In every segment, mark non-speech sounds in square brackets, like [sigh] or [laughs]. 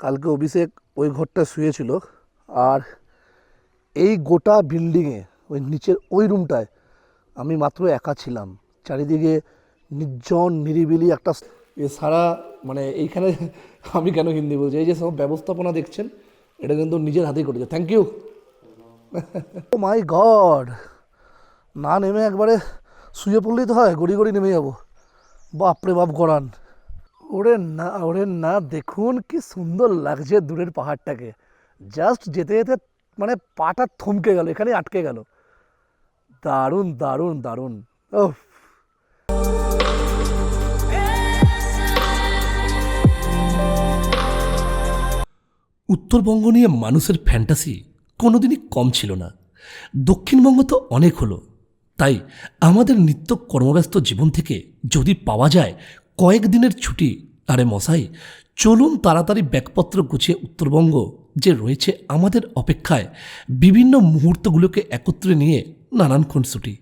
কালকে অভিষেক ওই ঘরটা শুয়েছিল আর এই গোটা বিল্ডিংয়ে, ওই নিচের ওই রুমটায় আমি মাত্র একা ছিলাম। চারিদিকে নির্জন, নিরিবিলি একটা এ সারা মানে এইখানে [laughs] আমি কেন হিন্দি বলছি? এই যে সব ব্যবস্থাপনা দেখছেন, এটা কিন্তু নিজের হাতেই করেছে। Thank you oh my god না নেমে একবারে শুয়ে পড়লেই তো হয়, গড়ি গড়ি নেমে যাব। বাপরে বাপ গড়ান। ওরে না ওরে না, দেখুন কি সুন্দর লাগছে দূরের পাহাড়টাকে। জাস্ট যেতে যেতে মানে পাটা থমকে গেল এখানে আটকে গেল। দারুণ দারুণ দারুণ। ও উত্তরবঙ্গ নিয়ে মানুষের ফ্যান্টাসি কোনোদিনই কম ছিল না। দক্ষিণবঙ্গ তো অনেক হলো। তাই আমাদের নিত্য কর্মব্যস্ত জীবন থেকে যদি পাওয়া যায় কয়েকদিনের ছুটি। আরে মশাই, চলুন তাড়াতাড়ি ব্যাগপত্র গুছিয়ে উত্তরবঙ্গ, যে রয়েছে আমাদের অপেক্ষায়, বিভিন্ন মুহূর্তগুলোকে একত্রে নিয়ে নানান ছুটি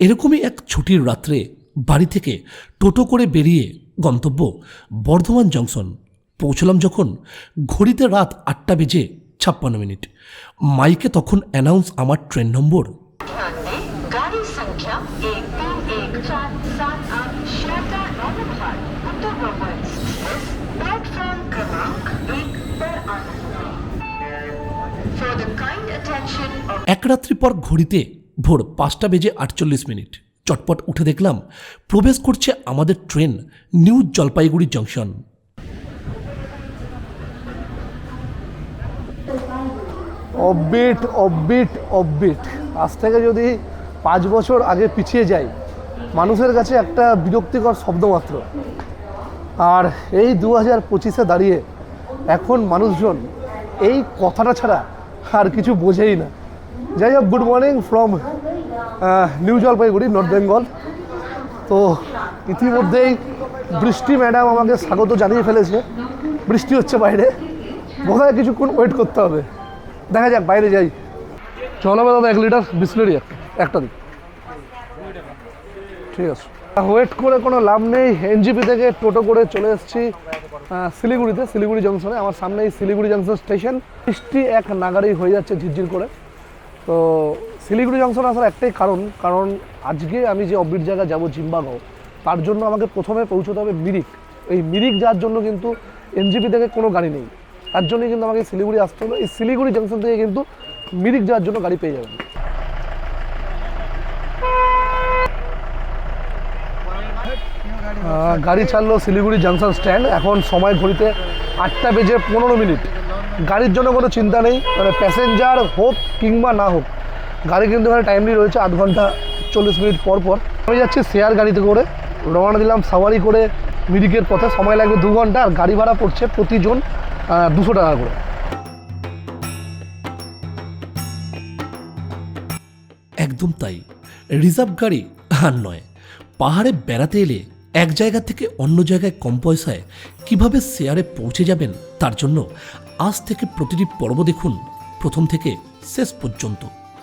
এরকমই এক ছুটির রাত্রে বাড়ি থেকে টোটো করে বেরিয়ে গন্তব্য বর্ধমান জংশন। পৌঁছলাম যখন ঘড়িতে রাত আটটা বেজে ছাপ্পান্ন মিনিট। মাইকে তখন অ্যানাউন্স আমার ট্রেন নম্বর এক রাত্রি পর ঘড়িতে ভোর পাঁচটা বেজে আটচল্লিশ মিনিট। চটপট উঠে দেখলাম প্রবেশ করছে আমাদের ট্রেন নিউ জলপাইগুড়ি জংশন। অববিট অববিট অববিট। আজ থেকে যদি পাঁচ বছর আগে পিছিয়ে যাই, মানুষের কাছে একটা বিরক্তিকর শব্দ মাত্র। আর এই দু হাজার পঁচিশে দাঁড়িয়ে এখন মানুষজন এই কথাটা ছাড়া আর কিছু বোঝেই না। যাই হোক good morning from new Jalpaiguri north Bengal তো ইতিমধ্যেই বৃষ্টি ম্যাডাম আমাকে স্বাগত জানিয়ে ফেলেছে। বৃষ্টি হচ্ছে বাইরে। বোধহয় কিছুক্ষণ ওয়েট করতে হবে। দেখা যাক, বাইরে যাই। চলো দাদা, এক লিটার বিসলেরি একটা দিন ঠিক আছে। ওয়েট করে কোনো লাভ নেই। এনজিপি থেকে টোটো করে চলে এসেছি শিলিগুড়িতে, শিলিগুড়ি জংশনে আমার সামনেই শিলিগুড়ি জংশন স্টেশন বৃষ্টি এক নাগারেই হয়ে যাচ্ছে ঝিরঝির করে। তো শিলিগুড়ি জংশন আসার একটাই কারণ কারণ আজকে আমি যে অব্বির জায়গা যাব জিম্বাগাঁও তার জন্য আমাকে প্রথমে পৌঁছতে হবে মিরিক। এই মিরিক যাওয়ার জন্য কিন্তু এনজিপি থেকে কোনো গাড়ি নেই। তার জন্যই কিন্তু আমাকে শিলিগুড়ি আসতে হলো। এই শিলিগুড়ি জংশন থেকে কিন্তু মিরিক যাওয়ার জন্য গাড়ি পেয়ে যাবেন। গাড়ি ছাড়লো শিলিগুড়ি জংশন স্ট্যান্ড। এখন সময় ঘড়িতে আটটা বেজে পনেরো মিনিট। গাড়ির জন্য কোনো চিন্তা নেই মানে প্যাসেঞ্জার হোক কিংবা না হোক, গাড়ি কিন্তু এখানে টাইমলি রয়েছে আধ ঘণ্টা চল্লিশ মিনিট পর পর। আমি যাচ্ছি শেয়ার গাড়িতে করে, রওনা দিলাম সাওয়ারি করে মিরিকের পথে। সময় লাগবে দু ঘণ্টা, আর গাড়ি ভাড়া পড়ছে প্রতিজন দুশো টাকা করে। একদম তাই। রিজার্ভ গাড়ি আর নয়, পাহাড়ে বেড়াতে এলে এক জায়গা থেকে অন্য জায়গায় কম পয়সায় কীভাবে শেয়ারে পৌঁছে যাবেন তার জন্য আজ থেকে প্রতিটি পর্ব দেখুন প্রথম থেকে শেষ পর্যন্ত।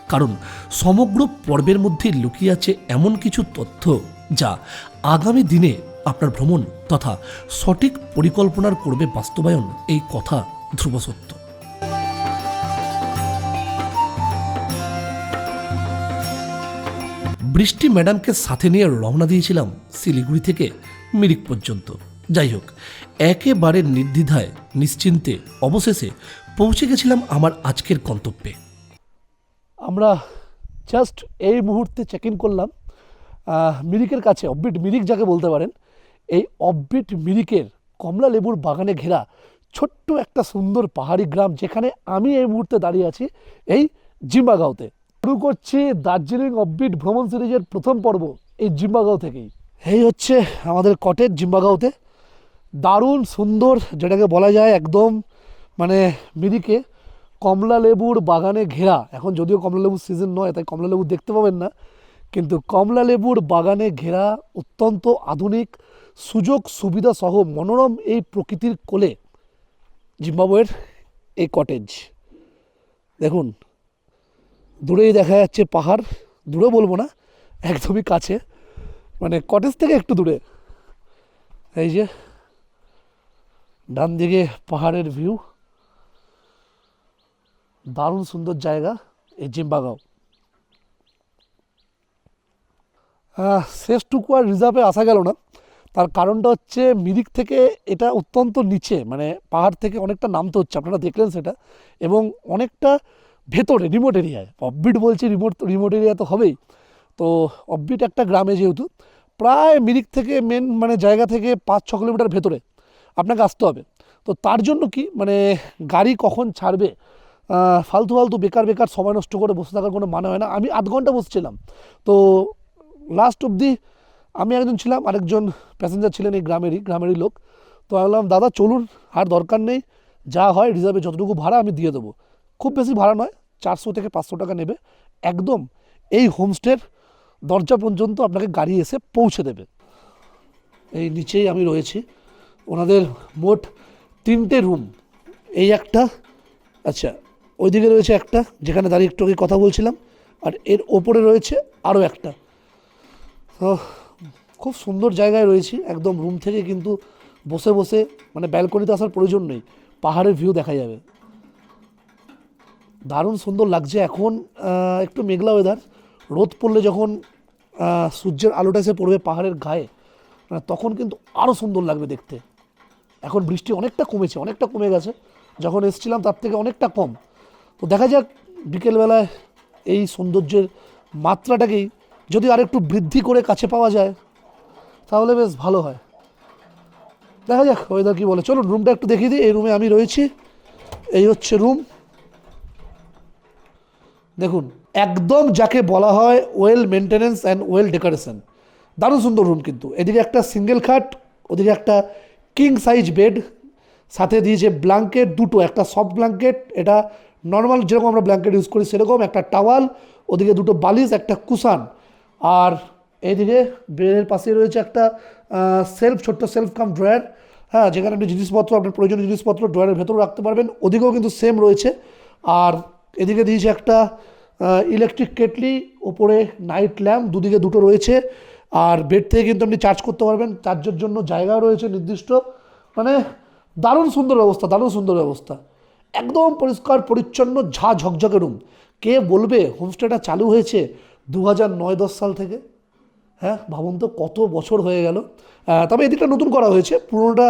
কারণ সমগ্র পর্বের মধ্যে লুকিয়ে আছে এমন কিছু তথ্য যা আগামী দিনে আপনার ভ্রমণ তথা সঠিক পরিকল্পনার করবে বাস্তবায়ন এই কথা ধ্রুব সত্য। বৃষ্টি ম্যাডামকে সাথে নিয়ে রওনা দিয়েছিলাম শিলিগুড়ি থেকে মিরিক পর্যন্ত। যাই হোক, একেবারে নির্দ্বিধায়, নিশ্চিন্তে, অবশেষে পৌঁছে গেছিলাম আমার আজকের গন্তব্যে। আমরা জাস্ট এই মুহূর্তে চেক ইন করলাম মিরিকের কাছে, অববিট মিরিক যাকে বলতে পারেন, এই অববিট মিরিকের কমলা লেবুর বাগানে ঘেরা ছোট্ট একটা সুন্দর পাহাড়ি গ্রাম যেখানে আমি এই মুহূর্তে দাঁড়িয়ে আছি, এই জিম্বাগাঁওতে। শুরু করছি দার্জিলিং অববিট ভ্রমণ সিরিজের প্রথম পর্ব এই জিম্বাগাঁও থেকেই। এই হচ্ছে আমাদের কটেজ জিম্বাগাঁওতে। দারুণ সুন্দর যেটাকে বলা যায় একদম মানে মিরিকে কমলা লেবুর বাগানে ঘেরা। এখন যদিও কমলা লেবুর সিজন নয়, তাই কমলা লেবু দেখতে পাবেন না। কিন্তু কমলা লেবুর বাগানে ঘেরা অত্যন্ত আধুনিক সুযোগ সুবিধা সহ মনোরম এই প্রকৃতির কোলে জিম্বাবুয়ের এই কটেজ দেখুন, দূরেই দেখা যাচ্ছে পাহাড়। দূরে বলব না, একদমই কাছে। মানে কটেজ থেকে একটু দূরে। এই যে ডান দিকে পাহাড়ের ভিউ দারুণ সুন্দর জায়গা, এই জিম্বাগাঁও শেষ শেষটুকু আর রিজার্ভে আসা গেল না। তার কারণটা হচ্ছে মিরিক থেকে এটা অত্যন্ত নিচে মানে পাহাড় থেকে অনেকটা নামতে হচ্ছে, আপনারা দেখলেন সেটা। এবং অনেকটা ভেতরে রিমোট এরিয়ায় অফবিট বলছি রিমোট রিমোট এরিয়া তো হবেই। তো অফবিট একটা গ্রামে যেহেতু, প্রায় মিরিক থেকে মেন মানে জায়গা থেকে পাঁচ ছ কিলোমিটার ভেতরে। আপনাকে আসতে হবে। তো তার জন্য কি মানে গাড়ি কখন ছাড়বে? ফালতু ফালতু বেকার বেকার সময় নষ্ট করে বসে থাকার কোনো মানে হয় না। আমি আধ ঘণ্টা বসছিলাম। তো লাস্ট অবধি আমি একজন ছিলাম, আরেকজন প্যাসেঞ্জার ছিলেন এই গ্রামেরই গ্রামেরই লোক। তো বললাম, দাদা, চলুন, আর দরকার নেই। যা হয় রিজার্ভে যতটুকু ভাড়া আমি দিয়ে দেবো। খুব বেশি ভাড়া নয়, চারশো থেকে পাঁচশো টাকা নেবে। একদম এই হোমস্টের দরজা পর্যন্ত আপনাকে গাড়ি এসে পৌঁছে দেবে। এই নিচেই আমি রয়েছি। ওনাদের মোট তিনটে রুম। এই একটা আচ্ছা ওইদিকে রয়েছে একটা, যেখানে দাঁড়িয়ে একটু কথা বলছিলাম, আর এর ওপরে রয়েছে আরও একটা। তো খুব সুন্দর জায়গায় রয়েছি, একদম রুম থেকে কিন্তু বসে বসে মানে ব্যালকনিতে আসার প্রয়োজন নেই, পাহাড়ের ভিউ দেখা যাবে। দারুণ সুন্দর লাগছে এখন একটু মেঘলা ওয়েদার রোদ পড়লে যখন সূর্যের আলোটা এসে পড়বে পাহাড়ের গায়ে মানে তখন কিন্তু আরও সুন্দর লাগবে দেখতে। এখন বৃষ্টি অনেকটা কমেছে, অনেকটা কমে গেছে। যখন এসেছিলাম তার থেকে অনেকটা কম। তো দেখা যাক বিকেলবেলায় এই সৌন্দর্যের মাত্রাটাকেই যদি আরেকটু বৃদ্ধি করে কাছে পাওয়া যায়, তাহলে বেশ ভালো হয়। দেখা যাক ওয়েদার কী বলে। চলুন রুমটা একটু দেখিয়ে দিই। এই রুমে আমি রয়েছি। এই হচ্ছে রুম দেখুন, একদম যাকে বলা হয় well maintenance and well decoration দারুণ সুন্দর রুম কিন্তু। এদিকে একটা সিঙ্গেল খাট, ওদিকে একটা কিং সাইজ বেড সাথে দিয়েছে ব্ল্যাঙ্কেট দুটো, একটা সফট ব্ল্যাঙ্কেট এটা নর্মাল যেরকম আমরা ব্ল্যাঙ্কেট ইউজ করি সেরকম, একটা টাওয়াল ওদিকে দুটো বালিশ, একটা কুশান আর এইদিকে বেডের পাশে রয়েছে একটা সেলফ ছোট্ট সেলফ কাম ড্রয়ার হ্যাঁ যেখানে আপনি জিনিসপত্র, আপনার প্রয়োজনীয় জিনিসপত্র ড্রয়ারের ভেতরে রাখতে পারবেন, ওদিকেও কিন্তু সেম রয়েছে আর এদিকে দিয়েছে একটা ইলেকট্রিক কেটলি ওপরে নাইট ল্যাম্প দুদিকে দুটো রয়েছে আর বেড থেকে কিন্তু আপনি চার্জ করতে পারবেন। চার্জের জন্য জায়গাও রয়েছে নির্দিষ্ট। মানে দারুণ সুন্দর ব্যবস্থা, দারুণ সুন্দর ব্যবস্থা। একদম পরিষ্কার, পরিচ্ছন্ন, ঝা ঝকঝকে রুম কে বলবে হোমস্টেটা চালু হয়েছে দু হাজার নয় দশ সাল থেকে? হ্যাঁ ভাবুন তো কত বছর হয়ে গেল। তবে এদিকটা নতুন করা হয়েছে। পুরোনোটা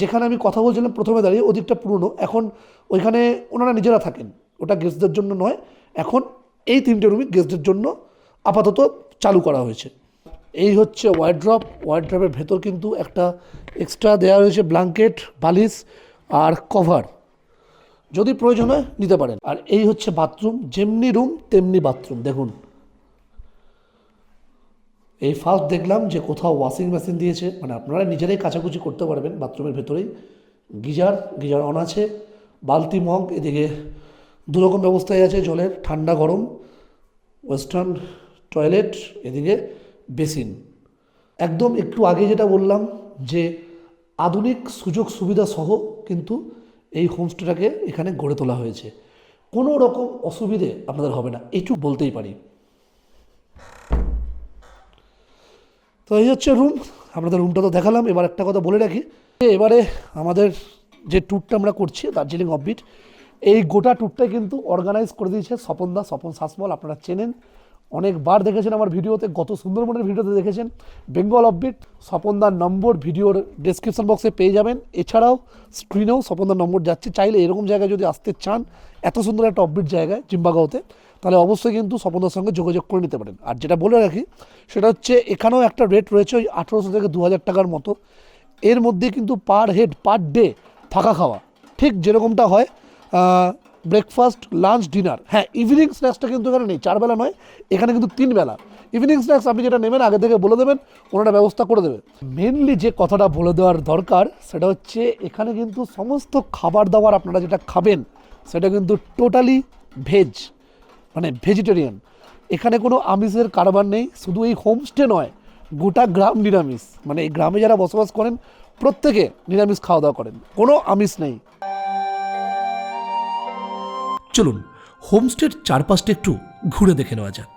যেখানে আমি কথা বলছিলাম প্রথমে দাঁড়িয়ে, ওদিকটা পুরনো। এখন ওইখানে ওনারা নিজেরা থাকেন। ওটা গেস্টদের জন্য নয়। এখন এই তিনটে রুমই গেস্টদের জন্য আপাতত চালু করা হয়েছে। এই হচ্ছে ওয়ার্ড্রপ ওয়ার্ড্রপের ভেতর কিন্তু একটা এক্সট্রা দেওয়া হয়েছে ব্ল্যাঙ্কেট বালিশ আর কভার যদি প্রয়োজন হয় নিতে পারেন। আর এই হচ্ছে বাথরুম যেমনি রুম তেমনি বাথরুম দেখুন। এই ফার্স্ট দেখলাম যে কোথাও ওয়াশিং মেশিন দিয়েছে। মানে আপনারা নিজেরাই কাচাকুচি করতে পারবেন বাথরুমের ভেতরেই। গিজার গিজার অন আছে। বালতি, মগ, এদিকে দুরকম ব্যবস্থায় আছে জলের। ঠান্ডা গরম। ওয়েস্টার্ন টয়লেট এদিকে বেসিন। একদম একটু আগে যেটা বললাম যে আধুনিক সুযোগ সুবিধা সহ কিন্তু এই হোমস্টেটাকে এখানে গড়ে তোলা হয়েছে। কোনো রকম অসুবিধে আপনাদের হবে না, এইটুকু বলতেই পারি। তো এই হচ্ছে রুম আপনাদের রুমটা তো দেখালাম, এবার একটা কথা বলে রাখি এবারে আমাদের যে ট্যুরটা আমরা করছি, দার্জিলিং অফবিট এই গোটা ট্যুরটাই কিন্তু অর্গানাইজ করে দিয়েছে স্বপন দা, স্বপন শাসমল, আপনারা চেনেন। অনেকবার দেখেছেন আমার ভিডিওতে, গত সুন্দরবনের ভিডিওতে দেখেছেন। বেঙ্গল অফবিট স্বপনদার নম্বর ভিডিওর ডেসক্রিপশন বক্সে পেয়ে যাবেন। এছাড়াও স্ক্রিনেও স্বপনদার নম্বর যাচ্ছে। চাইলে এরকম জায়গায় যদি আসতে চান, এত সুন্দর একটা অফবিট জায়গায় জিম্বাগাঁওতে তাহলে অবশ্যই কিন্তু স্বপনদার সঙ্গে যোগাযোগ করে নিতে পারেন। আর যেটা বলে রাখি, সেটা হচ্ছে এখানেও একটা রেট রয়েছে ওই আঠেরোশো থেকে দু হাজার টাকার মতো। এর মধ্যে কিন্তু পার হেড পার ডে থাকা খাওয়া, ঠিক যেরকমটা হয় ব্রেকফাস্ট লাঞ্চ ডিনার হ্যাঁ ইভিনিং স্ন্যাক্সটা কিন্তু এখানে নেই চারবেলা নয়, এখানে কিন্তু তিন বেলা। ইভিনিং স্ন্যাক্স আপনি যেটা নেবেন, আগে থেকে বলে দেবেন, ওনারা ব্যবস্থা করে দেবে। মেনলি যে কথাটা বলে দেওয়ার দরকার, সেটা হচ্ছে এখানে কিন্তু সমস্ত খাবার দাবার আপনারা যেটা খাবেন, সেটা কিন্তু টোটালি ভেজ মানে ভেজিটেরিয়ান এখানে কোনো আমিষের কারবার নেই, শুধু এই হোমস্টে নয়, গোটা গ্রাম নিরামিষ। মানে এই গ্রামে যারা বসবাস করেন, প্রত্যেকে নিরামিষ খাওয়া দাওয়া করেন। কোনো আমিষ নেই। চলুন হোমস্টের চারপাশটা একটু ঘুরে দেখে নেওয়া যাক।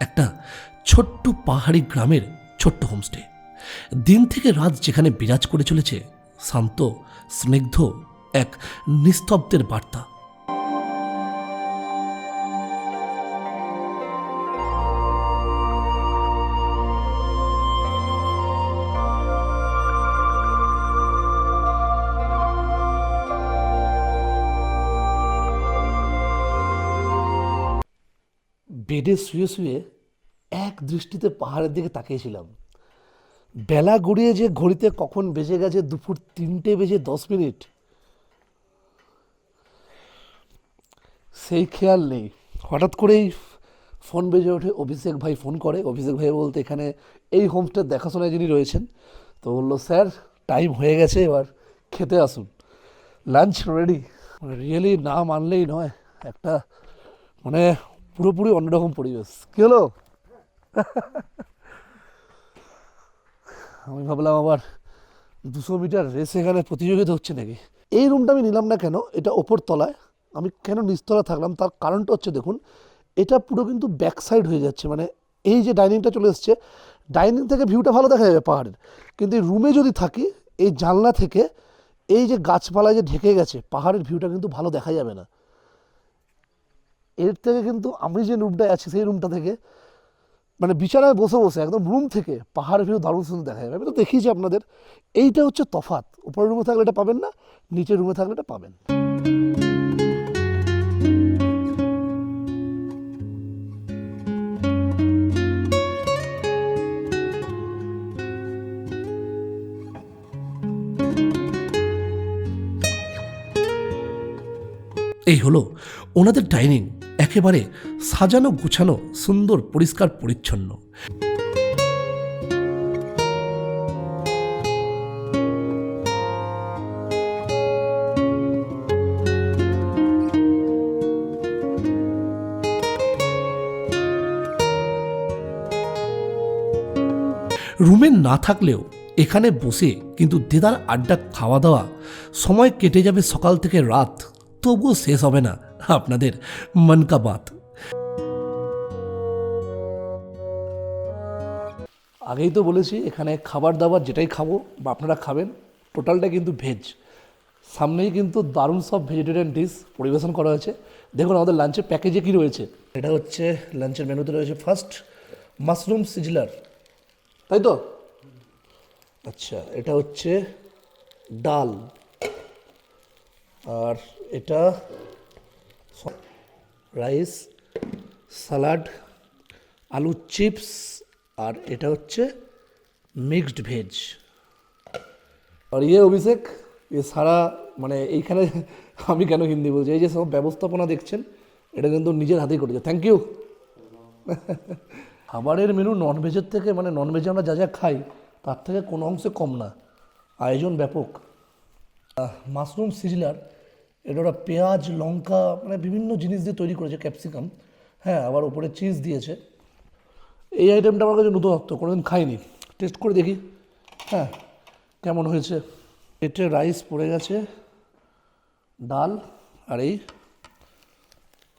একটা ছোট্ট পাহাড়ি গ্রামের ছোট্ট হোমস্টে। দিন থেকে রাত যেখানে বিরাজ করে চলেছে, শান্ত, স্নিগ্ধ এক নিস্তব্ধের বার্তা। বেডে শুয়ে শুয়ে এক দৃষ্টিতে পাহাড়ের দিকে তাকিয়েছিলাম। বেলা গড়িয়ে যে ঘড়িতে কখন বেজে গেছে দুপুর তিনটে বেজে দশ মিনিট, সেই খেয়াল নেই। হঠাৎ করেই ফোন বেজে ওঠে, অভিষেক ভাই ফোন করে। অভিষেক ভাই বলতে এখানে এই হোমস্টের দেখাশোনায় যিনি রয়েছেন, তো বলল, স্যার টাইম হয়ে গেছে, এবার খেতে আসুন। লাঞ্চ রেডি রিয়েলি না মানলেই নয়, একটা মানে পুরোপুরি অন্যরকম পরিবেশ। কী হলো? [laughs] আমি ভাবলাম আবার দুশো মিটার রেস এখানে প্রতিযোগিতা হচ্ছে নাকি? এই রুমটা আমি নিলাম না কেন? এটা ওপর তলায়। আমি কেন নিচতলা থাকলাম? তার কারণটা হচ্ছে দেখুন, এটা পুরো কিন্তু ব্যাক সাইড হয়ে যাচ্ছে। মানে এই যে ডাইনিংটা চলে এসছে ডাইনিং থেকে ভিউটা ভালো দেখা যাবে পাহাড়ের। কিন্তু এই রুমে যদি থাকি, এই জানলা থেকে এই যে গাছপালা যে ঢেকে গেছে, পাহাড়ের ভিউটা কিন্তু ভালো দেখা যাবে না। এর থেকে কিন্তু আমি যে রুমটায় আছি, সেই রুমটা থেকে মানে বিছানায় বসে বসে একদম রুম থেকে পাহাড় ভিউ দারুণ সুন্দর দেখা যাবে। আমি তো দেখিয়েছি আপনাদের। এইটা হচ্ছে তফাত উপরের রুমে থাকলে এটা পাবেন না, নিচের রুমে থাকলে এটা পাবেন এই হলো ওনাদের ডাইনিং, একেবারে সাজানো গুছানো, সুন্দর, পরিষ্কার, পরিচ্ছন্ন। রুমে না থাকলেও এখানে বসে কিন্তু দেদার আড্ডা খাওয়া দাওয়া সময় কেটে যাবে সকাল থেকে রাত। তবুও শেষ হবে না আপনাদের মন কা বাত। আগেই তো বলেছি এখানে খাবার দাবার যেটাই খাব বা আপনারা খাবেন টোটালটা কিন্তু ভেজ। সামনেই কিন্তু দারুণ সব ভেজিটেরিয়ান ডিশ পরিবেশন করা হয়েছে। দেখুন আমাদের লাঞ্চের প্যাকেজে কি রয়েছে। এটা হচ্ছে লাঞ্চের মেনুতে রয়েছে ফার্স্ট মাশরুম সিজলার তাই তো? আচ্ছা এটা হচ্ছে ডাল। আর এটা রাইস, সালাড, আলু চিপস, আর এটা হচ্ছে মিক্সড ভেজ। আর ইয়ে অভিষেক, এ সারা মানে এইখানে [laughs] আমি কেন হিন্দি বলছি? এই যে সব ব্যবস্থাপনা দেখছেন, এটা কিন্তু নিজের হাতেই করেছে। থ্যাংক ইউ খাবারের মেনু ননভেজের থেকে মানে ননভেজে আমরা যা যা খাই, তার থেকে কোনো অংশে কম না। আয়োজন ব্যাপক। মাশরুম সিজলার এটা ওরা পেঁয়াজ লঙ্কা মানে বিভিন্ন জিনিস দিয়ে তৈরি করেছে ক্যাপসিকাম হ্যাঁ আবার ওপরে চিজ দিয়েছে এই আইটেমটা আমার কাছে নতুনত্ব কোনোদিন খাইনি টেস্ট করে দেখি হ্যাঁ কেমন হয়েছে এতে রাইস পড়ে গেছে ডাল আর এই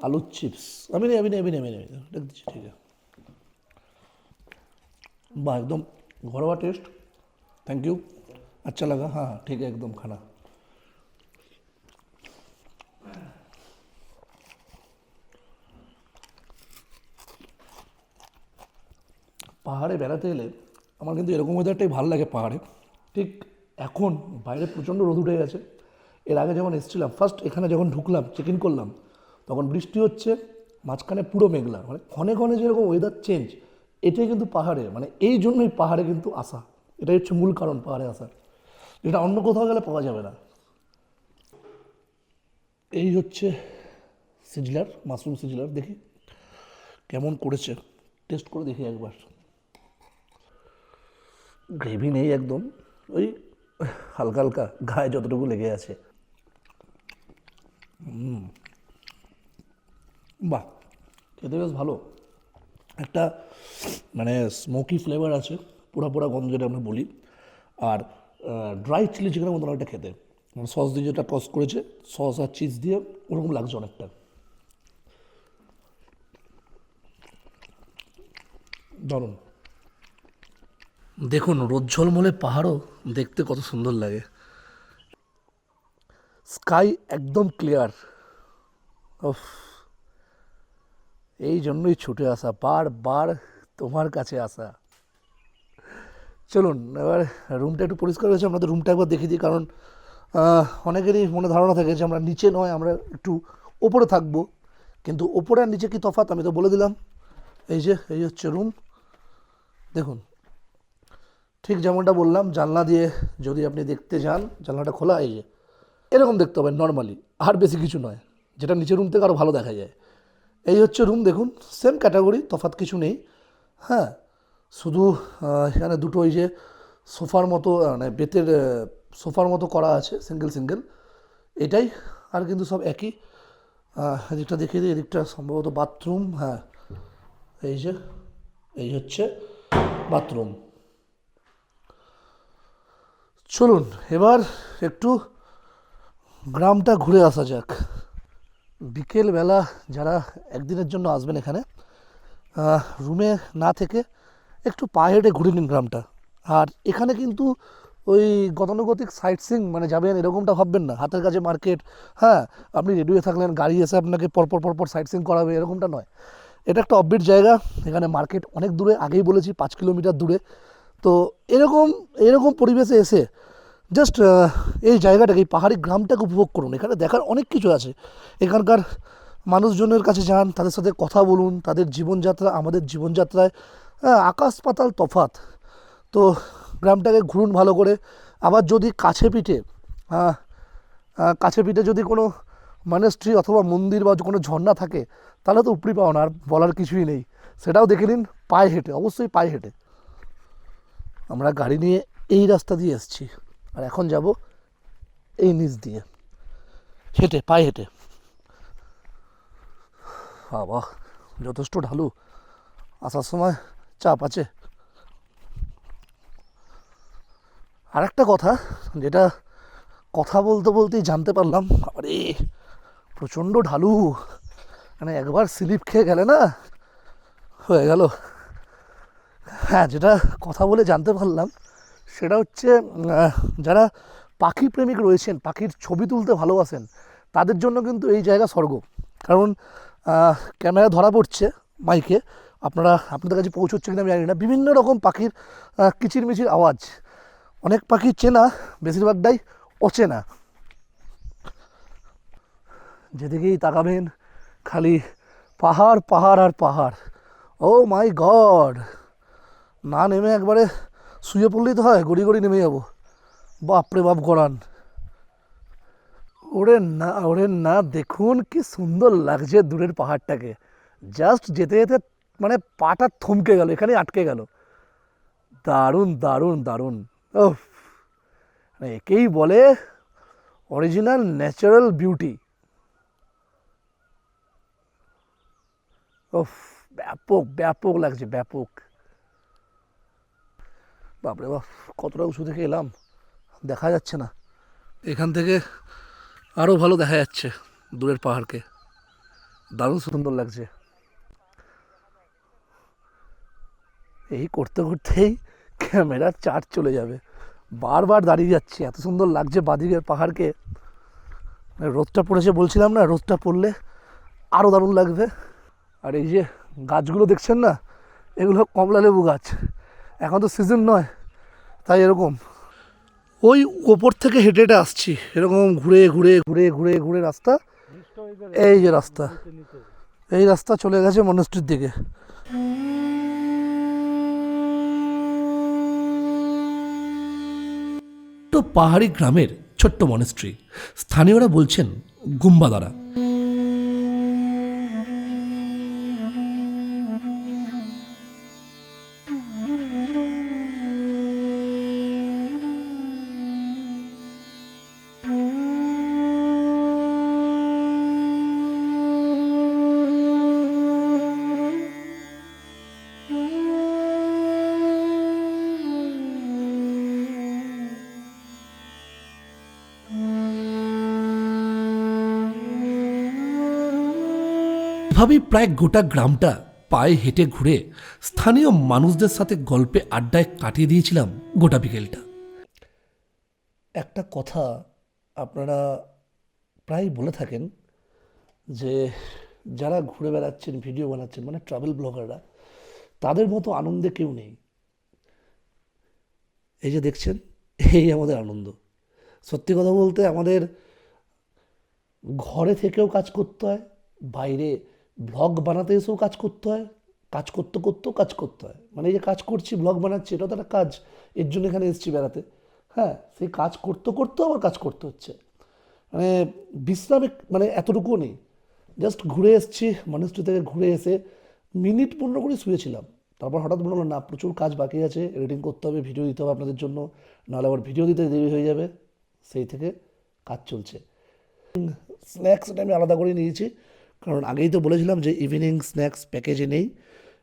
আলুর চিপস আমি নেই আমি নেই আমি নেই আমি নেই দেখ দিচ্ছি ঠিক আছে वाह एकदम घरवा टेस्ट थैंक यू अच्छा लगा हाँ हाँ ठीक है एकदम खाना পাহাড়ে বেড়াতে এলে আমার কিন্তু এরকম ওয়েদারটাই ভালো লাগে পাহাড়ে। ঠিক এখন বাইরে প্রচণ্ড রোদ উঠে গেছে। এর আগে যখন এসেছিলাম ফার্স্ট এখানে যখন ঢুকলাম চেক ইন করলাম, তখন বৃষ্টি হচ্ছে, মাঝখানে পুরো মেঘলা। মানে ক্ষণে ক্ষণে যেরকম ওয়েদার চেঞ্জ এটাই কিন্তু পাহাড়ে। মানে এই জন্যই পাহাড়ে কিন্তু আসা। এটাই হচ্ছে মূল কারণ পাহাড়ে আসার। যেটা অন্য কোথাও গেলে পাওয়া যাবে না। এই হচ্ছে সিজলার, মাশরুম সিজলার। দেখি কেমন করেছে। টেস্ট করে দেখি একবার। গ্রেভি নেই একদম, ওই হালকা হালকা গায়ে যতটুকু লেগে আছে। বাহ, খেতে বেশ ভালো। একটা মানে স্মোকি ফ্লেভার আছে, পোড়া পোড়া গন্ধ যেটা আমরা বলি। আর ড্রাই চিলি চিকেনের মতন একটা খেতে। মানে সস দিয়ে যেটা টস করেছে সস আর চিজ দিয়ে ওরকম লাগছে অনেকটা। দারুণ। দেখুন রোদ ঝলমলে পাহাড়ও দেখতে কত সুন্দর লাগে। স্কাই একদম ক্লিয়ার। ওফ এই জন্যই ছুটে আসা, বারবার তোমার কাছে আসা। চলুন, এবার রুমটা একটু পরিষ্কার হয়েছে আপনাদের রুমটা একবার দেখিয়ে দিই, কারণ অনেকেরই মনে ধারণা থাকে যে আমরা নিচে নয়, আমরা একটু ওপরে থাকব। কিন্তু ওপরে আর নিচে কি তফাৎ? আমি তো বলে দিলাম। এই যে, এই হচ্ছে রুম। দেখুন ঠিক যেমনটা বললাম, জানলা দিয়ে যদি আপনি দেখতে যান, জানলাটা খোলা, এই যে, এরকম দেখতে হবে নর্মালি আর বেশি কিছু নয়, যেটা নিচের রুম থেকে আরও ভালো দেখা যায়। এই হচ্ছে রুম দেখুন সেম ক্যাটাগরি তফাৎ কিছু নেই হ্যাঁ শুধু এখানে দুটো ওই যে সোফার মতো মানে বেতের সোফার মতো করা আছে সিঙ্গেল সিঙ্গেল এটাই, আর কিন্তু সব একই। এদিকটা দেখিয়ে দিই, এদিকটা সম্ভবত বাথরুম হ্যাঁ এই যে, এই হচ্ছে বাথরুম চলুন, এবার একটু গ্রামটা ঘুরে আসা যাক। বিকেলবেলা যারা একদিনের জন্য আসবেন এখানে রুমে না থেকে একটু পায়ে হেঁটে ঘুরে নিন গ্রামটা। আর এখানে কিন্তু ওই গতানুগতিক সাইট সিং মানে যাবেন এরকমটা ভাববেন না। হাতের কাছে মার্কেট হ্যাঁ আপনি রেডি হয়ে থাকলেন, গাড়ি এসে আপনাকে পরপর পরপর সাইট সিং করাবে, এরকমটা নয়। এটা একটা অববিট জায়গা, এখানে মার্কেট অনেক দূরে, আগেই বলেছি পাঁচ কিলোমিটার দূরে। তো এরকম এরকম পরিবেশে এসে জাস্ট এই জায়গাটাকে এই পাহাড়ি গ্রামটাকে উপভোগ করুন। এখানে দেখার অনেক কিছু আছে। এখানকার মানুষজনের কাছে যান তাদের সাথে কথা বলুন তাদের জীবনযাত্রা আমাদের জীবনযাত্রায় হ্যাঁ, আকাশ পাতাল তফাত তো গ্রামটাকে ঘুরুন ভালো করে। আবার যদি কাছে পিঠে কাছে পিঠে যদি কোনো মনেস্ট্রি অথবা মন্দির বা কোনো ঝর্ণা থাকে তাহলে তো উপরি পাও না আর বলার কিছুই নেই। সেটাও দেখে নিন পায়ে হেঁটে অবশ্যই পায়ে হেঁটে। আমরা গাড়ি নিয়ে এই রাস্তা দিয়ে এসেছি। আর এখন যাব এই নিচ দিয়ে। হেঁটে, পায়ে হেঁটে। বাবা, যথেষ্ট ঢালু। আসার সময় চাপ আছে। আর একটা কথা, যেটা কথা বলতে বলতেই জানতে পারলাম। আরে প্রচণ্ড ঢালু। মানে একবার স্লিপ খেয়ে গেলে না, হয়ে গেল। হ্যাঁ যেটা কথা বলে জানতে পারলাম সেটা হচ্ছে যারা পাখি প্রেমিক রয়েছেন, পাখির ছবি তুলতে ভালোবাসেন, তাদের জন্য কিন্তু এই জায়গা স্বর্গ। কারণ ক্যামেরা ধরা পড়ছে মাইকে, আপনারা, আপনাদের কাছে পৌঁছচ্ছে কিনা আমি জানি না। বিভিন্ন রকম পাখির কিচিরমিচির আওয়াজ। অনেক পাখি চেনা বেশিরভাগটাই অচেনা। যেদিকেই তাকাবেন, খালি পাহাড় পাহাড় আর পাহাড়। ও মাই গড না নেমে একবারে শুয়ে পড়লেই তো হয় গড়ি গড়ি নেমে যাব। বাপরে বাপ গড়ান। ওরে না ওরে না, দেখুন কি সুন্দর লাগছে দূরের পাহাড়টাকে। জাস্ট যেতে যেতে মানে পাটা থমকে গেল এখানে আটকে গেল। দারুণ দারুণ দারুণ। ও মানে একেই বলে অরিজিনাল ন্যাচারাল বিউটি ওফ ব্যাপক ব্যাপক লাগছে, ব্যাপক। বাপরে বাপ, কতটা উঁচু থেকে এলাম, দেখা যাচ্ছে না। এখান থেকে আরও ভালো দেখা যাচ্ছে দূরের পাহাড়কে। দারুণ সুন্দর লাগছে। এই করতে করতেই ক্যামেরার চার্জ চলে যাবে। বারবার দাঁড়িয়ে যাচ্ছে, এত সুন্দর লাগছে বাদিকের পাহাড়কে। মানে রোদটা পড়েছে বলছিলাম না, রোদটা পড়লে আরও দারুণ লাগবে। আর এই যে গাছগুলো দেখছেন না, এগুলো কমলা লেবু গাছ। এখন তো সিজন নয়, তাই এরকম। ওই ওপর থেকে হেঁটে হেঁটে আসছি, এরকম ঘুরে ঘুরে ঘুরে ঘুরে ঘুরে রাস্তা, এই যে রাস্তা, এই রাস্তা চলে গেছে মনস্ট্রির দিকে। পাহাড়ি গ্রামের ছোট্ট মনেস্ট্রি স্থানীয়রা বলছেন গুম্বা এভাবেই প্রায় গোটা গ্রামটা পায়ে হেঁটে ঘুরে স্থানীয় মানুষদের সাথে গল্পে আড্ডায় কাটিয়ে দিয়েছিলাম গোটা বিকেলটা। একটা কথা আপনারা প্রায় বলে থাকেন যে যারা ঘুরে বেড়াচ্ছেন, ভিডিও বানাচ্ছেন মানে ট্রাভেল ব্লগাররা তাদের মতো আনন্দে কেউ নেই। এই যে দেখছেন, এই আমাদের আনন্দ। সত্যি কথা বলতে আমাদের ঘরে থেকেও কাজ করতে হয়, বাইরে ব্লগ বানাতে এসেও কাজ করতে হয়। কাজ করতে করতেও কাজ করতে হয়। মানে এই যে কাজ করছি ব্লগ বানাচ্ছি, এটাও তো একটা কাজ। এর জন্য এখানে এসেছি বেড়াতে। হ্যাঁ সেই কাজ করতে করতেও আবার কাজ করতে হচ্ছে। মানে বিশ্রামে মানে এতটুকুও নেই। জাস্ট ঘুরে এসেছি, মানুষটি থেকে ঘুরে এসে মিনিট পনেরো করে শুয়েছিলাম। তারপর হঠাৎ মনে হলো না, প্রচুর কাজ বাকি আছে এডিটিং করতে হবে ভিডিও দিতে হবে আপনাদের জন্য। নাহলে আবার ভিডিও দিতে দেরি হয়ে যাবে। সেই থেকে কাজ চলছে। স্ন্যাক্সটা আমি আলাদা করে নিয়েছি। কারণ আগেই তো বলেছিলাম যে ইভিনিং স্ন্যাক্স প্যাকেজে নেই।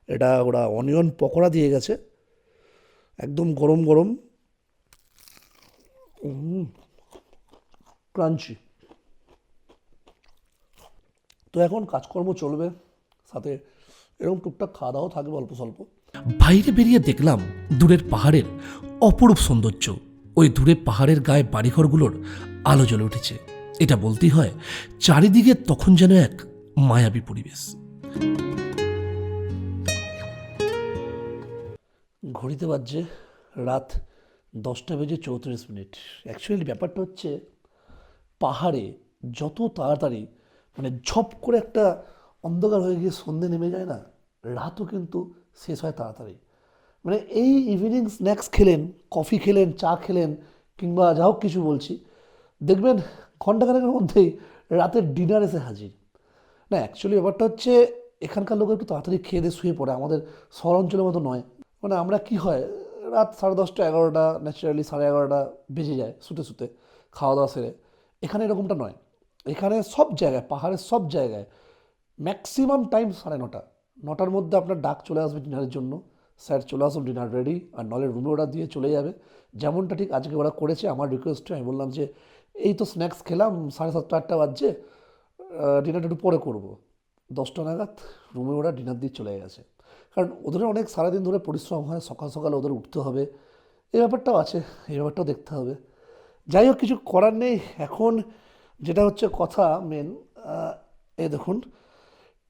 এটা ওরা অনিয়ন পকোড়া দিয়ে গেছে। একদম গরম গরম। ক্রাঞ্চি তো এখন কাজকর্ম চলবে সাথে। এরকম টুকটাক খাওয়া দাওয়াও থাকবে অল্প স্বল্প। বাইরে বেরিয়ে দেখলাম দূরের পাহাড়ের অপরূপ সৌন্দর্য। ওই দূরে পাহাড়ের গায়ে বাড়িঘরগুলোর আলো জ্বলে উঠেছে। এটা বলতেই হয়, চারিদিকে তখন যেন এক মায়াবী পরিবেশ। ঘড়িতে বাজছে রাত দশটা বেজে চৌত্রিশ মিনিট। অ্যাকচুয়ালি ব্যাপারটা হচ্ছে, পাহাড়ে যত তাড়াতাড়ি মানে ঝপ করে একটা অন্ধকার হয়ে গিয়ে সন্ধে নেমে যায় না, রাতও কিন্তু শেষ হয় তাড়াতাড়ি। মানে এই ইভিনিং স্ন্যাক্স খেলেন কফি খেলেন, চা খেলেন, কিংবা যা হোক কিছু বলছি, দেখবেন ঘন্টাখানেকের মধ্যেই রাতের ডিনার এসে হাজির। না অ্যাকচুয়ালি ব্যাপারটা হচ্ছে এখানকার লোক একটু তাড়াতাড়ি খেয়ে দিয়ে শুয়ে পড়ে, আমাদের শহর অঞ্চলের মতো নয়। মানে আমরা কি হয়, রাত সাড়ে দশটা এগারোটা ন্যাচারালি সাড়ে এগারোটা বেজে যায় শুতে শুতে খাওয়া দাওয়া সেরে। এখানে এরকমটা নয়। এখানে সব জায়গায়, পাহাড়ের সব জায়গায় ম্যাক্সিমাম টাইম সাড়ে নটা। নটার মধ্যে আপনার ডাক চলে আসবে ডিনারের জন্য। স্যার চলে আসুন ডিনার রেডি আর নলে রুমে ওরা দিয়ে চলে যাবে। যেমনটা ঠিক আজকে ওরা করেছে, আমার রিকোয়েস্টে আমি বললাম যে, এই তো স্ন্যাক্স খেলাম, সাড়ে সাতটা, আটটা বাজছে ডিনারটা একটু পরে করব। দশটা নাগাদ রুমে ওরা ডিনার দিয়ে চলে গেছে। কারণ ওদের অনেক সারাদিন ধরে পরিশ্রম হয়, সকাল সকাল ওদের উঠতে হবে। এই ব্যাপারটাও আছে এই ব্যাপারটাও দেখতে হবে। যাই হোক, কিছু করার নেই। এখন যেটা হচ্ছে কথা মেন এই দেখুন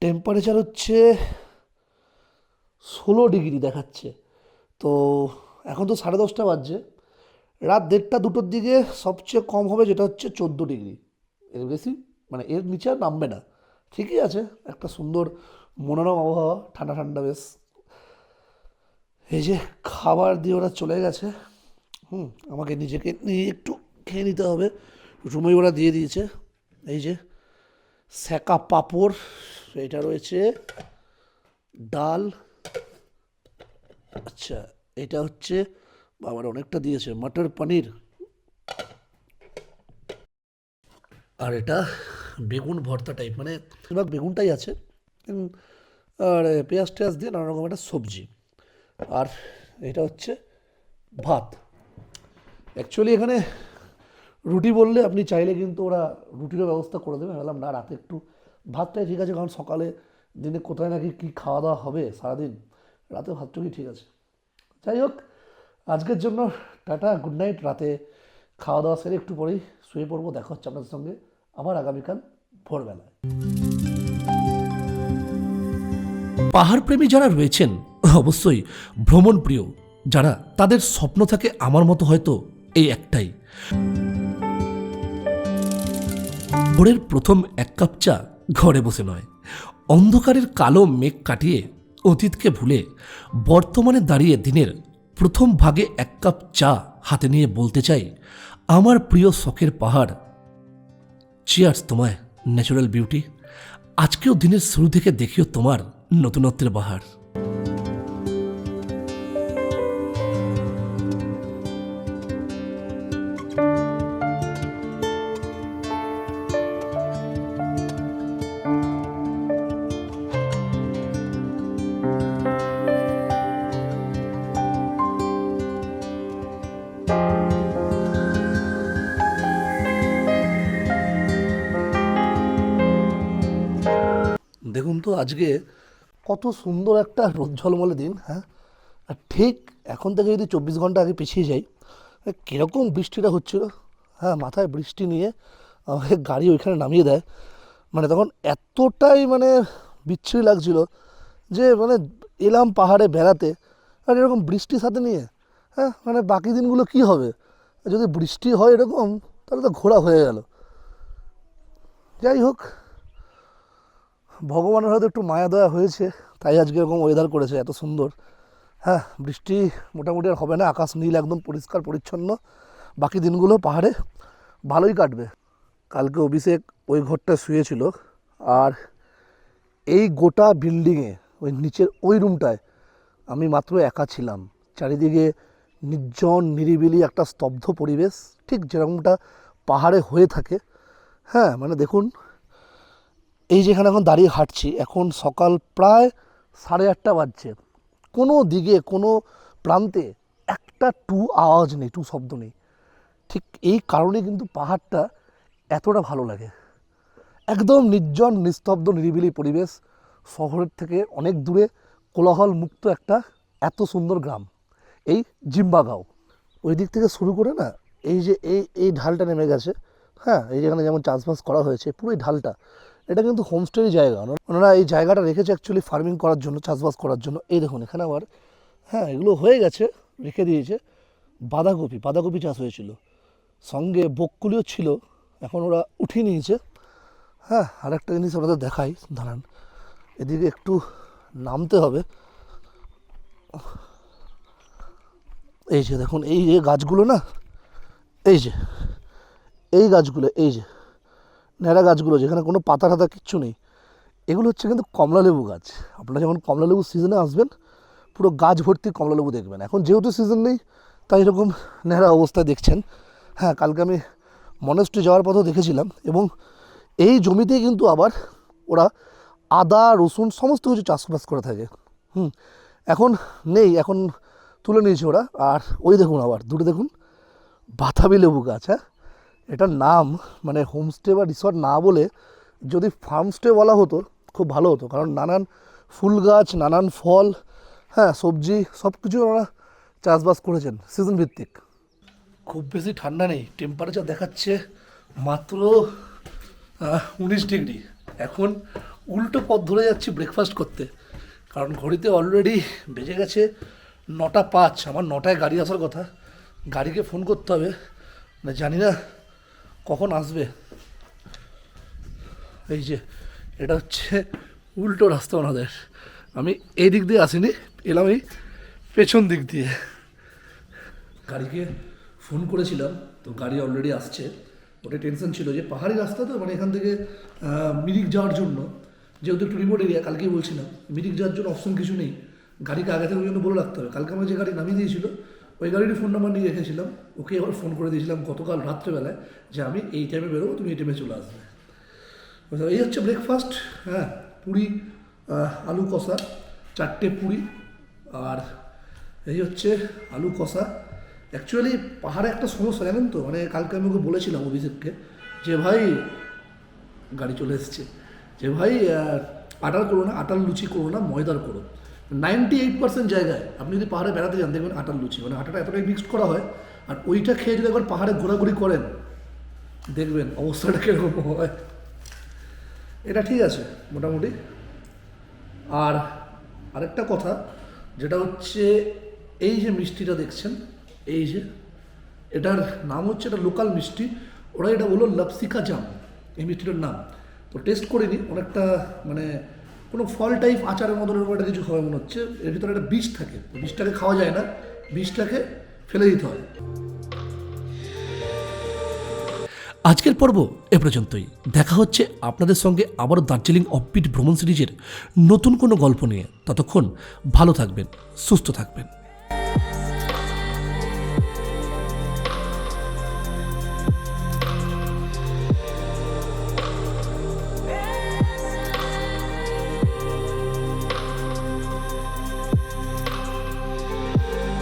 টেম্পারেচার হচ্ছে ষোলো ডিগ্রি দেখাচ্ছে। তো এখন তো সাড়ে দশটা বাজছে। রাত দেড়টা দুটোর দিকে সবচেয়ে কম হবে যেটা হচ্ছে চোদ্দ ডিগ্রি। এর বেশি মানে এর নিচে আর নামবে না। ঠিকই আছে, একটা সুন্দর মনোরম আবহাওয়া, ঠান্ডা ঠান্ডা বেশ। এই যে খাবার দিয়ে ওরা চলে গেছে, হুম, আমাকে নিজেকে নিয়ে একটু খেয়ে নিতে হবে। রুমে ওরা দিয়ে দিয়েছে। এই যে স্যাকা পাঁপড়, এটা রয়েছে ডাল। আচ্ছা এটা হচ্ছে, বাবার অনেকটা দিয়েছে, মটর পনির। আর এটা বেগুন ভর্তা টাইপ মানে বেশিরভাগ বেগুনটাই আছে আর পেঁয়াজ টেয়াজ দিয়ে নানা রকম একটা সবজি। আর এটা হচ্ছে ভাত। অ্যাকচুয়ালি এখানে রুটি বললে আপনি চাইলে কিন্তু ওরা রুটিরও ব্যবস্থা করে দেবে। বললাম না, রাতে একটু ভাতটাই ঠিক আছে, কারণ সকালে দিনে কোথায় নাকি কী খাওয়া দাওয়া হবে সারাদিন রাতে ভাতটুকুই ঠিক আছে। যাই হোক, আজকের জন্য টাটা গুড নাইট রাতে খাওয়া দাওয়া সেরে একটু পরেই শুয়ে পড়ব, দেখা হচ্ছে আপনাদের সঙ্গে। আবার আগামীকাল ভোরবেলায়। পাহাড়প্রেমী যারা রয়েছেন, অবশ্যই ভ্রমণ প্রিয় যারা তাদের স্বপ্ন থাকে আমার মতো হয়তো এই একটাই। ভোরের প্রথম এক কাপ চা ঘরে বসে নয়। অন্ধকারের কালো মেঘ কাটিয়ে অতীতকে ভুলে বর্তমানে দাঁড়িয়ে দিনের প্রথম ভাগে এক কাপ চা হাতে নিয়ে বলতে চাই, আমার প্রিয় শখের পাহাড় চিয়ার্স তোমায় ন্যাচুরাল বিউটি আজকেও দিনের শুরু থেকে দেখিও তোমার নতুনত্বের বাহার। আজকে কত সুন্দর একটা রোদ ঝলমলে দিন হ্যাঁ? আর ঠিক এখন থেকে যদি চব্বিশ ঘণ্টা আগে পিছিয়ে যাই কীরকম বৃষ্টিটা হচ্ছিল হ্যাঁ? মাথায় বৃষ্টি নিয়ে আমাকে গাড়ি ওইখানে নামিয়ে দেয়। মানে তখন এতটাই মানে বিচ্ছিরি লাগছিল যে মানে এলাম পাহাড়ে বেড়াতে, আর এরকম বৃষ্টির সাথে নিয়ে হ্যাঁ? মানে বাকি দিনগুলো কি হবে? যদি বৃষ্টি হয় এরকম, তাহলে তো ঘোরা হয়ে গেল। যাই হোক ভগবানের হয়তো একটু মায়া দয়া হয়েছে, তাই আজকে এরকম ওয়েদার করেছে, এত সুন্দর। হ্যাঁ বৃষ্টি মোটামুটি আর হবে না, আকাশ নীল একদম পরিষ্কার, পরিচ্ছন্ন। বাকি দিনগুলো পাহাড়ে ভালোই কাটবে। কালকে অভিষেক ওই ঘরটা শুয়েছিল, আর এই গোটা বিল্ডিংয়ে ওই নিচের ওই রুমটায় আমি মাত্র একা ছিলাম। চারিদিকে নির্জন, নিরিবিলি একটা স্তব্ধ পরিবেশ, ঠিক যেরকমটা পাহাড়ে হয়ে থাকে। হ্যাঁ মানে দেখুন এই যেখানে এখন দাঁড়িয়ে হাঁটছি, এখন সকাল প্রায় সাড়ে আটটা বাজছে। কোনো দিকে, কোনো প্রান্তে একটা টু আওয়াজ নেই, টু শব্দ নেই। ঠিক এই কারণে কিন্তু পাহাড়টা এতটা ভালো লাগে। একদম নির্জন, নিস্তব্ধ, নিরিবিলি পরিবেশ। শহরের থেকে অনেক দূরে কোলাহল মুক্ত একটা এত সুন্দর গ্রাম। এই জিম্বাগাঁও। ওই দিক থেকে শুরু করে না, এই যে এই এই ঢালটা নেমে গেছে। হ্যাঁ এই যেখানে যেমন চাষবাস করা হয়েছে, পুরো ঢালটা। এটা কিন্তু হোমস্টেরই জায়গা। ওনারা- এই জায়গাটা রেখেছে অ্যাকচুয়ালি ফার্মিং করার জন্য, চাষবাস করার জন্য। এই দেখুন, এখানে আবার হ্যাঁ এগুলো হয়ে গেছে, রেখে দিয়েছে। বাঁধাকপি বাঁধাকপি চাষ হয়েছিল। সঙ্গে বককুলিও ছিল, এখন ওরা উঠিয়ে নিয়েছে। হ্যাঁ আর একটা জিনিস আপনাদের দেখাই, দাঁড়ান। এদিকে একটু নামতে হবে। এই যে দেখুন, এই যে গাছগুলো না, এই যে, এই গাছগুলো, এই যে। ন্যাড়া গাছগুলো, যেখানে কোনো পাতা টাতা কিচ্ছু নেই, এগুলো হচ্ছে কিন্তু কমলালেবু গাছ। আপনারা যখন কমলা লেবু সিজনে আসবেন, পুরো গাছ ভর্তি কমলালেবু দেখবেন। এখন যেহেতু সিজন নেই, তাই এরকম ন্যাড়া অবস্থায় দেখছেন। হ্যাঁ কালকে আমি মনেস্ট্রি যাওয়ার পথেও দেখেছিলাম এবং এই জমিতেই কিন্তু আবার ওরা আদা, রসুন সমস্ত কিছু চাষবাস করে থাকে। হুম, এখন নেই, এখন তুলে নিয়েছে ওরা। আর ওই দেখুন আবার দূরে দেখুন, বাতাবি লেবু গাছ হ্যাঁ? এটার নাম মানে হোমস্টে বা রিসর্ট না বলে যদি ফার্মস্টে বলা হতো, খুব ভালো হতো। কারণ নানান ফুল গাছ, নানান ফল হ্যাঁ সবজি সব কিছু ওরা চাষবাস করেছেন সিজন ভিত্তিক। খুব বেশি ঠান্ডা নেই টেম্পারেচার দেখাচ্ছে মাত্র উনিশ ডিগ্রি। এখন উল্টো পথ ধরে যাচ্ছি ব্রেকফাস্ট করতে। কারণ ঘড়িতে অলরেডি বেজে গেছে নটা পাঁচ। আমার নটায় গাড়ি আসার কথা। গাড়িকে ফোন করতে হবে। জানি না কখন আসবে? এই যে, এটা হচ্ছে উল্টো রাস্তা ওনাদের। আমি এই দিক দিয়ে আসিনি, এলাম এই পেছন দিক দিয়ে। গাড়িকে ফোন করেছিলাম, তো গাড়ি অলরেডি আসছে। ওটা টেনশন ছিল যে পাহাড়ি রাস্তা তো মানে এখান থেকে মিরিক যাওয়ার জন্য। যেহেতু একটু রিমোট এরিয়া কালকেই বলছিলাম, মিরিক যাওয়ার জন্য অপশন কিছু নেই। গাড়িকে আগে থেকে ওই জন্য বলে রাখতে হবে। কালকে আমার যে গাড়ি নামিয়ে দিয়েছিল ওই গাড়ির ফোন নাম্বার নিয়ে রেখেছিলাম ওকে আবার ফোন করে দিয়েছিলাম গতকাল রাত্রেবেলায় যে আমি এই টাইমে বেরোবো, তুমি এই টাইমে চলে আসবে। এই হচ্ছে ব্রেকফাস্ট হ্যাঁ পুরি আলু কষা, চারটে পুরি, আর এই হচ্ছে আলু কষা। অ্যাকচুয়ালি পাহাড়ে একটা সমস্যা, জানেন তো? মানে কালকে আমি ওকে বলেছিলাম অভিষেককে যে, ভাই, গাড়ি চলে এসছে। যে, ভাই আটার করো না, আটার লুচি করো না, ময়দার করো। নাইনটি এইট পার্সেন্ট জায়গায় আপনি যদি পাহাড়ে বেড়াতে যান, দেখবেন আটার লুচি মানে আটাটা এতটাই মিক্সড করা হয়, আর ওইটা খেয়ে যদি একবার পাহাড়ে ঘোরাঘুরি করেন, দেখবেন অবস্থাটা কীরকম হয়। এটা ঠিক আছে, মোটামুটি। আর আরেকটা কথা, যেটা হচ্ছে এই যে মিষ্টিটা দেখছেন, এই যে, এটার নাম হচ্ছে এটা লোকাল মিষ্টি, ওরা এটা বলল লাপসিকা জাম, এই মিষ্টিটার নাম। তো টেস্ট করিনি অনেকটা মানে কোনো ফল টাইপ আচারের মতন এরকম একটা কিছু খাওয়া মনে হচ্ছে। এর ভিতরে একটা বীজ থাকে। বীজটাকে খাওয়া যায় না। বীজটাকে ফেলে দিতে হয়। আজকের পর্ব এ পর্যন্তই। দেখা হচ্ছে আপনাদের সঙ্গে আবারও দার্জিলিং অফবিট ভ্রমণ সিরিজের নতুন কোনো গল্প নিয়ে। ততক্ষণ ভালো থাকবেন, সুস্থ থাকবেন।